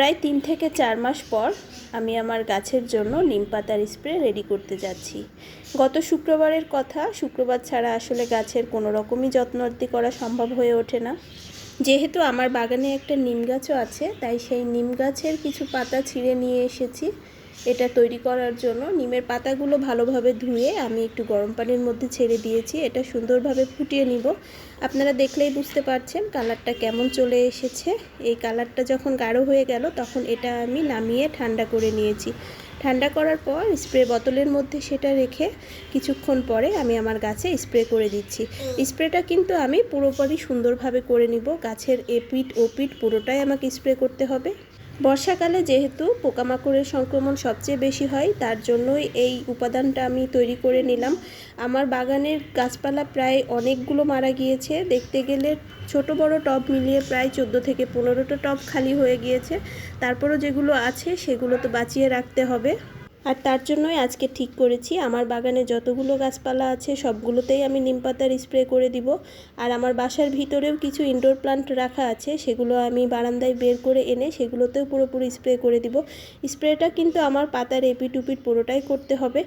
প্রায় তিন থেকে চার মাস পর আমি আমার গাছের জন্য নিম পাতার স্প্রে রেডি করতে যাচ্ছি। গত শুক্রবারের কথা, শুক্রবার ছাড়া আসলে গাছের কোনো রকমই যত্ন করা সম্ভব হয়ে ওঠে না। যেহেতু আমার বাগানে একটা নিম গাছও আছে, তাই সেই নিম গাছের কিছু পাতা ছিঁড়ে নিয়ে এসেছি। এটা তৈরি করার জন্য নিমের পাতাগুলো ভালোভাবে ধুয়ে আমি একটু গরম পানির মধ্যে ছেড়ে দিয়েছি। এটা সুন্দরভাবে ফুটিয়ে নিব। আপনারা দেখলেই বুঝতে পারছেন কালারটা কেমন চলে এসেছে। এই কালারটা যখন গাঢ় হয়ে গেল, তখন এটা আমি নামিয়ে ঠান্ডা করে নিয়েছি। ঠান্ডা করার পর স্প্রে বোতলের মধ্যে সেটা রেখে কিছুক্ষণ পরে আমি আমার গাছে স্প্রে করে দিচ্ছি। স্প্রেটা কিন্তু আমি পুরোপুরি সুন্দরভাবে করে নিব। গাছের এপিট ওপিট পুরোটাই আমাকে স্প্রে করতে হবে। বর্ষাকালে যেহেতু পোকামাকড়ের সংক্রমণ সবচেয়ে বেশি হয়, তার জন্যই এই উপাদানটা আমি তৈরি করে নিলাম। আমার বাগানের গাছপালা প্রায় অনেকগুলো মারা গিয়েছে। দেখতে গেলে ছোট বড় টব মিলিয়ে প্রায় চোদ্দ থেকে পনেরোটা টব খালি হয়ে গিয়েছে। তারপরও যেগুলো আছে, সেগুলো তো বাঁচিয়ে রাখতে হবে। আর তার জন্যই আজকে ঠিক করেছি। আমার বাগানে যতগুলো গাছপালা আছে, সবগুলোতেই আমি নিম পাতার স্প্রে করে দিব। আর আমার বাসার ভিতরেও কিছু ইনডোর প্লান্ট রাখা আছে, সেগুলো আমি বারান্দায় বের করে এনে সেগুলোতেও পুরোপুরি স্প্রে করে দিব। স্প্রেটা কিন্তু আমার পাতার এপিট উপিট পুরোটাই করতে হবে।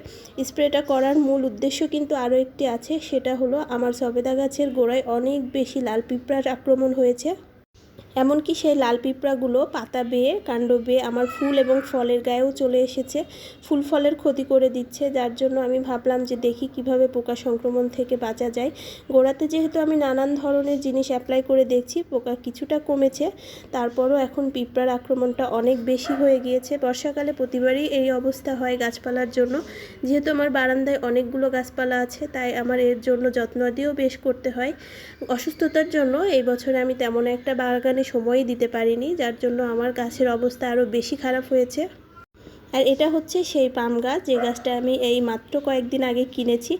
স্প্রেটা করার মূল উদ্দেশ্য কিন্তু আরও একটি আছে, সেটা হলো আমার সবেদা গাছের গোড়ায় অনেক বেশি লাল পিঁপড়ার আক্রমণ হয়েছে। এমনকি সেই লাল পিঁপড়াগুলো পাতা বেয়ে, কাণ্ড বেয়ে আমার ফুল এবং ফলের গায়েও চলে এসেছে। ফুল ফলের ক্ষতি করে দিচ্ছে, যার জন্য আমি ভাবলাম যে দেখি কীভাবে পোকা সংক্রমণ থেকে বাঁচা যায়। গোড়াতে যেহেতু আমি নানান ধরনের জিনিস অ্যাপ্লাই করে দেখছি, পোকা কিছুটা কমেছে। তারপরও এখন পিঁপড়ার আক্রমণটা অনেক বেশি হয়ে গিয়েছে। বর্ষাকালে প্রতিবারই এই অবস্থা হয় গাছপালার জন্য। যেহেতু আমার বারান্দায় অনেকগুলো গাছপালা আছে, তাই আমার এর জন্য যত্নাদিও বেশ করতে হয়। অসুস্থতার জন্য এই বছরে আমি তেমন একটা বাগানে সময়ই দিতে পারিনি, যার জন্য আমার গাছের অবস্থা আরও বেশি খারাপ হয়েছে। আর এটা হচ্ছে সেই পাম গাছ, যে গাছটা আমি এই মাত্র কয়েকদিন আগে কিনেছি।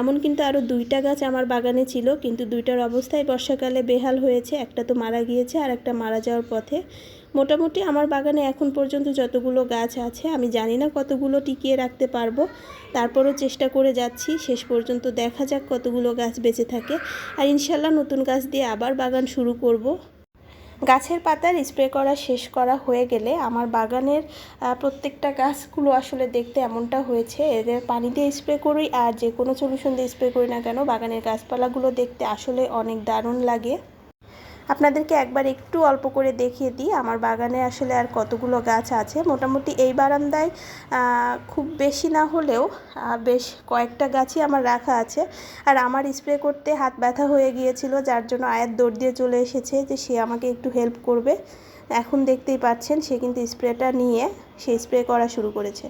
এমন কিন্তু আরও দুইটা গাছ আমার বাগানে ছিল, কিন্তু দুইটার অবস্থায় বর্ষাকালে বেহাল হয়েছে, একটা তো মারা গিয়েছে আর একটা মারা যাওয়ার পথে। মোটামুটি আমার বাগানে এখন পর্যন্ত যতগুলো গাছ আছে, আমি জানি না কতগুলো টিকিয়ে রাখতে পারব। তারপরও চেষ্টা করে যাচ্ছি, শেষ পর্যন্ত দেখা যাক কতগুলো গাছ বেঁচে থাকে। আর ইনশাল্লাহ নতুন গাছ দিয়ে আবার বাগান শুরু করব। গাছের পাতার স্প্রে করা, শেষ করা হয়ে গেলে আমার বাগানের প্রত্যেকটা গাছগুলো আসলে দেখতে এমনটা হয়েছে। এদের পানি দিয়ে স্প্রে করি আর যে কোনো সলিউশন দিয়ে স্প্রে করি না কেন, বাগানের গাছপালাগুলো দেখতে আসলে অনেক দারুণ লাগে। আপনাদেরকে একবার একটু অল্প করে দেখিয়ে দিই। আমার বাগানে আসলে আর কতগুলো গাছ আছে। মোটামুটি এই বারান্দায় খুব বেশি না হলেও বেশ কয়েকটা গাছই আমার রাখা আছে। আর আমার স্প্রে করতে হাত ব্যথা হয়ে গিয়েছিল, যার জন্য আয়াত দৌড় দিয়ে চলে এসেছে যে সে আমাকে একটু হেল্প করবে। এখন দেখতেই পাচ্ছেন, সে কিন্তু স্প্রেটা নিয়ে, সে স্প্রে করা শুরু করেছে।